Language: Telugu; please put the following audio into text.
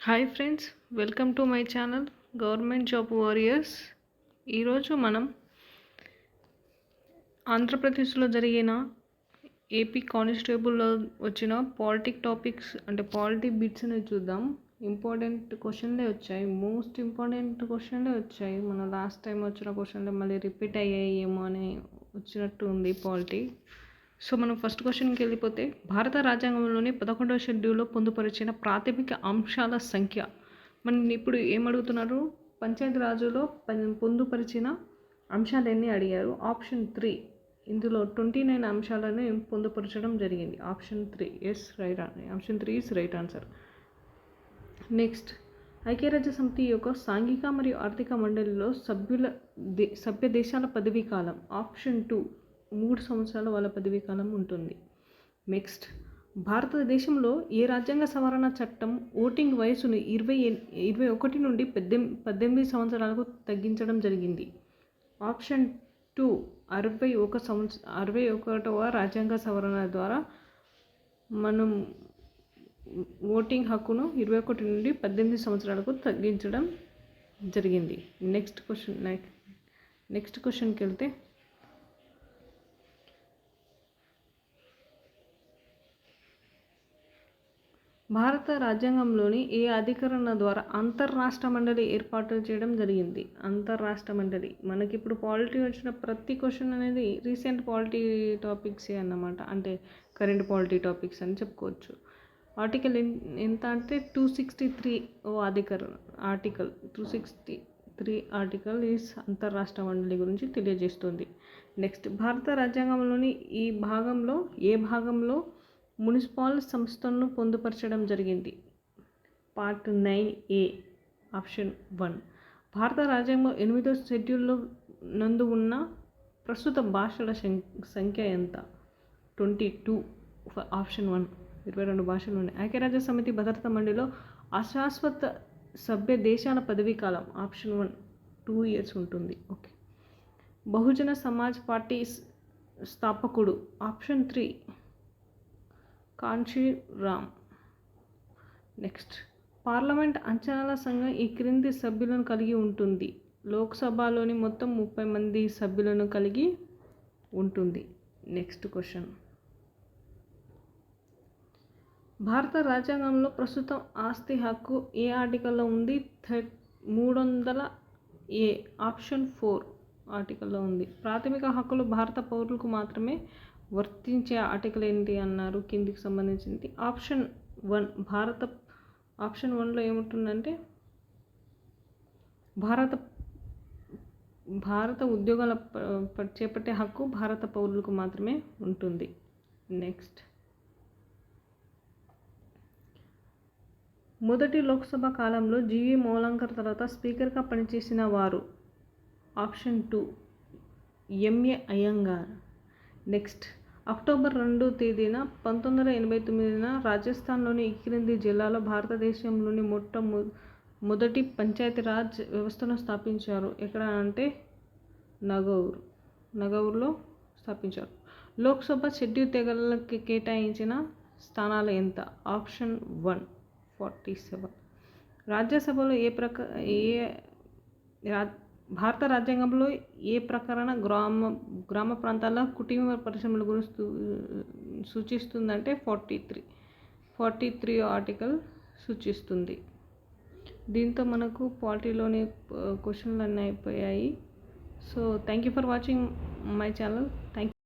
Hi friends welcome to my channel government job warriors ఈరోజు మనం ఆంధ్రప్రదేశ్లో జరిగిన ఏపీ కానిస్టేబుల్లో వచ్చిన పాలిటిక్ టాపిక్స్ అంటే పాలిటిక్ బిట్స్ని చూద్దాం. ఇంపార్టెంట్ క్వశ్చన్లే వచ్చాయి. మోస్ట్ ఇంపార్టెంట్ క్వశ్చన్లే వచ్చాయి. మన లాస్ట్ టైం వచ్చిన క్వశ్చన్లే మళ్ళీ రిపీట్ అయ్యాయి ఏమో అని వచ్చినట్టు ఉంది పాలిటీ సో మనం ఫస్ట్ క్వశ్చన్కి వెళ్ళిపోతే భారత రాజ్యాంగంలోని పదకొండవ షెడ్యూల్లో పొందుపరిచిన ప్రాథమిక అంశాల సంఖ్య. మనం ఇప్పుడు ఏమడుగుతున్నారు పంచాయతీ రాజులో పొందుపరిచిన అంశాలు ఎన్ని అడిగారు. Option three. ఇందులో ట్వంటీ నైన్ అంశాలను పొందుపరచడం జరిగింది. Option three is right option three is right answer next ఐక్యరాజ్య సమితి యొక్క సాంఘిక మరియు ఆర్థిక మండలిలో సభ్యుల దే సభ్య దేశాల పదవీ కాలం. Option two. మూడు సంవత్సరాల వాళ్ళ పదవీ కాలం ఉంటుంది. నెక్స్ట్ భారతదేశంలో ఏ రాజ్యాంగ సవరణ చట్టం ఓటింగ్ వయసును ఇరవై ఇరవై ఒకటి నుండి పద్దెనిమిది పద్దెనిమిది సంవత్సరాలకు తగ్గించడం జరిగింది. ఆప్షన్ టూ అరవై ఒక సంవత్స అరవై ఒకటవ రాజ్యాంగ సవరణ ద్వారా మనం ఓటింగ్ హక్కును ఇరవై ఒకటి నుండి పద్దెనిమిది సంవత్సరాలకు తగ్గించడం జరిగింది. నెక్స్ట్ క్వశ్చన్ నెక్స్ట్ క్వశ్చన్కి వెళ్తే భారత రాజ్యాంగంలోని ఏ అధికరణ ద్వారా అంతర్రాష్ట్ర మండలి ఏర్పాటు చేయడం జరిగింది? అంతర్రాష్ట్ర మండలి. మనకి ఇప్పుడు పాలిటీ వచ్చిన ప్రతి క్వశ్చన్ అనేది రీసెంట్ పాలిటీ టాపిక్సే అన్నమాట. అంటే కరెంట్ పాలిటీ టాపిక్స్ అని చెప్పుకోవచ్చు. ఆర్టికల్ ఎంత అంటే టూ సిక్స్టీ త్రీ ఓ అధికరణ article. Two sixty three article is అంతర్రాష్ట్ర మండలి గురించి తెలియజేస్తుంది. నెక్స్ట్ భారత రాజ్యాంగంలోని ఈ భాగంలో ఏ భాగంలో మున్సిపల్ సంస్థలను పొందుపరచడం జరిగింది. Part nine A option one. భారత రాజ్యాంగం ఎనిమిదో షెడ్యూల్లో నందు ఉన్న ప్రస్తుత భాషల సం- సంఖ్య ఎంత? Twenty two option one. ఇరవై రెండు భాషలు ఉన్నాయి. ఐక్యరాజ్య సమితి భద్రతా మండలిలో అశాశ్వత సభ్య దేశాల పదవీ కాలం ఆప్షన్ వన్ టూ ఇయర్స్ ఉంటుంది. ఓకే. బహుజన సమాజ్ పార్టీ స్థాపకుడు option three. Kanshiram next. Parliament అంచనాల సంఘం ఈ క్రింది సభ్యులను కలిగి ఉంటుంది. లోక్సభలోని మొత్తం ముప్పై మంది సభ్యులను కలిగి ఉంటుంది. Next question. భారత రాజ్యాంగంలో ప్రస్తుతం ఆస్తి హక్కు ఏ ఆర్టికల్లో ఉంది? థర్ మూడు వందల ఏ ఆప్షన్ ఫోర్ ఆర్టికల్లో ఉంది. ప్రాథమిక హక్కులు భారత పౌరులకు మాత్రమే వర్తించే ఆర్టికల్ ఏంటి అన్నారు కిందికి సంబంధించింది. ఆప్షన్ వన్ భారత ఆప్షన్ వన్లో ఏముంటుందంటే భారత భారత ఉద్యోగాల ప- చేపట్టే హక్కు భారత పౌరులకు మాత్రమే ఉంటుంది. నెక్స్ట్. మొదటి లోక్సభ కాలంలో జీవి మౌలంకర్ తర్వాత స్పీకర్గా పనిచేసిన వారు option two MA Ayyangar. Next. October రెండు తేదీన పంతొమ్మిది వందల ఎనభై తొమ్మిదిన రాజస్థాన్లోని ఈ క్రింది జిల్లాలో భారతదేశంలోని మొట్ట మొదటి పంచాయతీరాజ్ వ్యవస్థను స్థాపించారు. ఎక్కడ అంటే నగౌర్ నగౌర్లో స్థాపించారు. లోక్సభ షెడ్యూల్ తెగలకి కేటాయించిన స్థానాలు ఎంత? Option one forty seven. రాజ్యసభలో ఏ ప్రక ఏ రా భారత రాజ్యాంగంలో ఏ ప్రకరణ గ్రామ గ్రామ ప్రాంతాల కుటుంబ పరిశ్రమల గురించి సూచిస్తుందంటే forty three. Forty three article సూచిస్తుంది. దీంతో మనకు పాలిటీలోని క్వశ్చన్లు అన్నీ అయిపోయాయి. So thank you for watching my channel. Thank